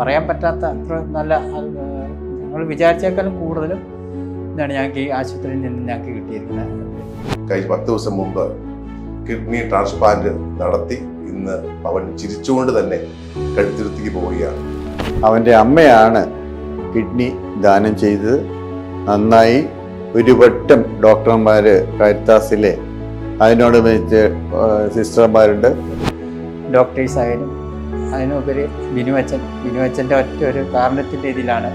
പറയാൻ പറ്റാത്ത അത്ര നല്ല ഞങ്ങൾ വിചാരിച്ചേക്കാളും കൂടുതലും ഇതാണ് ഞങ്ങൾക്ക് ഈ ആശുപത്രിയിൽ നിന്ന് ഞങ്ങൾക്ക് കിട്ടിയിരിക്കുന്നത്. കഴിഞ്ഞ പത്ത് ദിവസം മുമ്പ് കിഡ്നി ട്രാൻസ്പ്ലാന്റ് നടത്തി ഇന്ന് അവൻ ചിരിച്ചുകൊണ്ട് തന്നെ കഴുത്തിരുത്തിക്ക് പോവുകയാണ്. അവന്റെ അമ്മയാണ് കിഡ്നി ദാനം ചെയ്തത്. നന്നായി ഒരു വട്ടം ഡോക്ടർമാർ കൈത്താസിലെ അതിനോട് വെച്ച് സിസ്റ്റർമാരുണ്ട്. ഡോക്ടേഴ്സ് ആയാലും അതിനുപരി ബിനുവച്ചൻ ബിനുവച്ചന്റെ ഒറ്റ ഒരു കാരണത്തിന്റെ ഇതിലാണ്.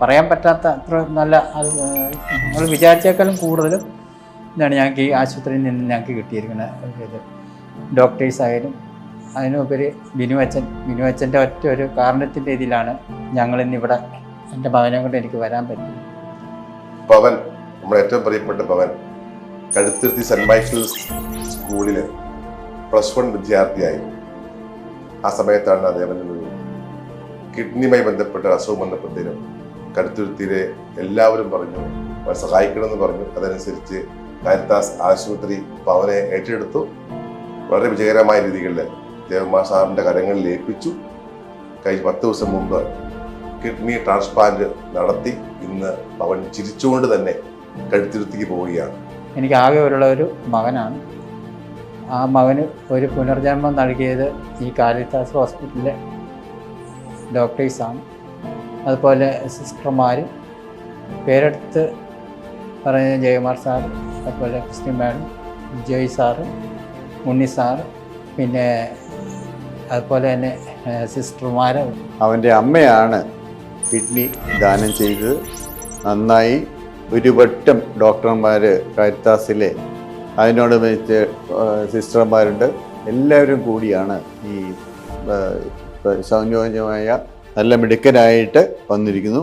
പറയാൻ പറ്റാത്ത അത്ര നല്ല നമ്മൾ വിചാരിച്ചേക്കാളും കൂടുതലും ഇതാണ് ഞങ്ങൾക്ക് ഈ ആശുപത്രിയിൽ നിന്ന് ഞങ്ങൾക്ക് കിട്ടിയിരിക്കുന്നത്. ഇത് ഡോക്ടേഴ്സ് ആയാലും അതിനുപരി ബിനുവച്ചൻ ബിനുവച്ചന്റെ ഒറ്റ ഒരു കാരണത്തിന്റെ ഇതിലാണ് ഞങ്ങൾ ഇന്നിവിടെ എന്റെ മകനെ കൊണ്ട് എനിക്ക് വരാൻ പറ്റും പവൻ നമ്മുടെ ഏറ്റവും പ്രിയപ്പെട്ട പവൻ കഴുത്തിരുത്തി സെന്റ് മൈക്കിൾസ് സ്കൂളിൽ പ്ലസ് വൺ വിദ്യാർത്ഥിയായി. ആ സമയത്താണ് അദ്ദേഹം ഒരു കിഡ്നിയുമായി ബന്ധപ്പെട്ട അസുഖം ബന്ധപ്പെട്ടതിനും കടുത്തുരുത്തിയിലെ എല്ലാവരും പറഞ്ഞു അവരെ സഹായിക്കണമെന്ന് പറഞ്ഞു. അതനുസരിച്ച് കാരിത്താസ് ആശുപത്രി പവനെ ഏറ്റെടുത്തു. വളരെ വിജയകരമായ രീതികളിൽ ദേവമാ സാറിന്റെ കരങ്ങളിൽ ഏൽപ്പിച്ചു കഴിഞ്ഞ പത്ത് ദിവസം മുമ്പ് കിഡ്നി ട്രാൻസ്പ്ലാന്റ് നടത്തി ഇന്ന് പവൻ ചിരിച്ചുകൊണ്ട് തന്നെ കഴുത്തിരുത്തിക്ക് പോവുകയാണ്. എനിക്ക് ആകെ ഉള്ള ഒരു മകനാണ്. ആ മകന് ഒരു പുനർജന്മം നൽകിയത് ഈ കാലിത്താസ് ഹോസ്പിറ്റലിലെ ഡോക്ടേഴ്സാണ് അതുപോലെ സിസ്റ്റർമാരും പേരെടുത്ത് പറയുന്ന ജയകുമാർ സാർ അതുപോലെ Christine madam Joy sir Unni sir പിന്നെ അതുപോലെ തന്നെ സിസ്റ്റർമാർ അവന്റെ അമ്മയാണ് കിഡ്നി ദാനം ചെയ്തത്. നന്നായി ഒരു വട്ടം ഡോക്ടർമാർ കരുത്താസിലെ അതിനോട് വെച്ച് സിസ്റ്റർമാരുണ്ട്. എല്ലാവരും കൂടിയാണ് ഈ സൗജന്യമായ നല്ല മിടുക്കനായിട്ട് വന്നിരിക്കുന്നു.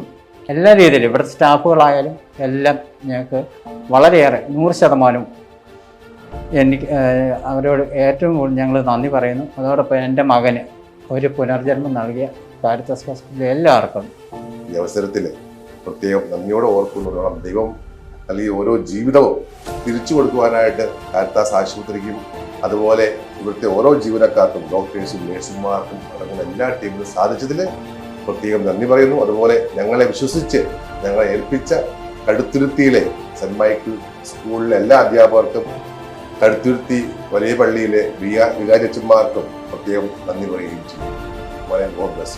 എല്ലാ രീതിയിലും ഇവിടെ സ്റ്റാഫുകളായാലും എല്ലാം ഞങ്ങൾക്ക് വളരെയേറെ നൂറ് ശതമാനവും എനിക്ക് അവരോട് ഏറ്റവും കൂടുതൽ ഞങ്ങൾ നന്ദി പറയുന്നു. അതോടൊപ്പം എന്റെ മകന് ഒരു പുനർജന്മം നൽകിയ കാരിത്തസ് ഹോസ്പിറ്റലിൽ എല്ലാവർക്കും. ഈ അവസരത്തിൽ പ്രത്യേകം നന്ദിയോടെ ഓർക്കുന്നു. ദൈവം അല്ലെങ്കിൽ ഓരോ ജീവിതവും തിരിച്ചു കൊടുക്കുവാനായിട്ട് കാരിത്താസ് ആശുപത്രിക്കും അതുപോലെ ഇവിടുത്തെ ഓരോ ജീവനക്കാർക്കും ഡോക്ടേഴ്സും നേഴ്സുമാർക്കും അടങ്ങുന്ന എല്ലാ ടീമിനും സാധിച്ചതിൽ പ്രത്യേകം നന്ദി പറയുന്നു. അതുപോലെ ഞങ്ങളെ വിശ്വസിച്ച് ഞങ്ങളെ ഏൽപ്പിച്ച കടുത്തുരുത്തിയിലെ സെന്റ് മൈക്കിൾ സ്കൂളിലെ എല്ലാ അധ്യാപകർക്കും കടുത്തുരുത്തി വലിയ പള്ളിയിലെ വികാരച്ചന്മാർക്കും പ്രത്യേകം നന്ദി പറയുകയും ചെയ്യും. വളരെ ഗോഡ് ബ്ലസ്